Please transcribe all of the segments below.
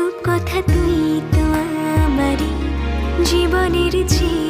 সব কথা তুই তো আমারে জীবনের চেয়ে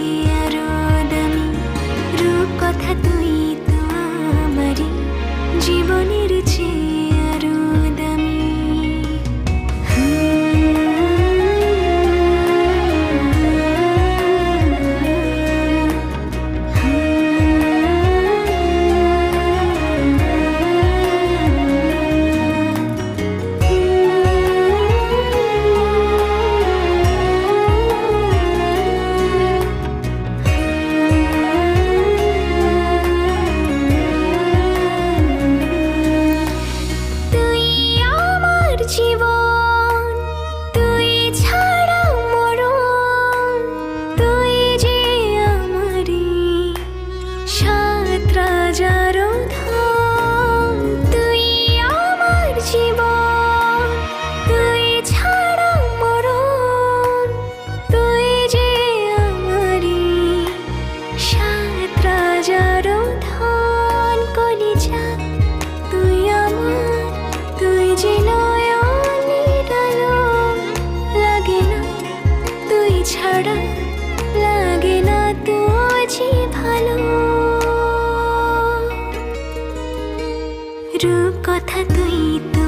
কথা তুই তো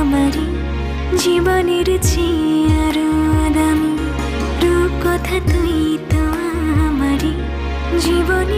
আমারই। জীবনের চেয়ে আরও কথা তুই তো আমারই। জীবনের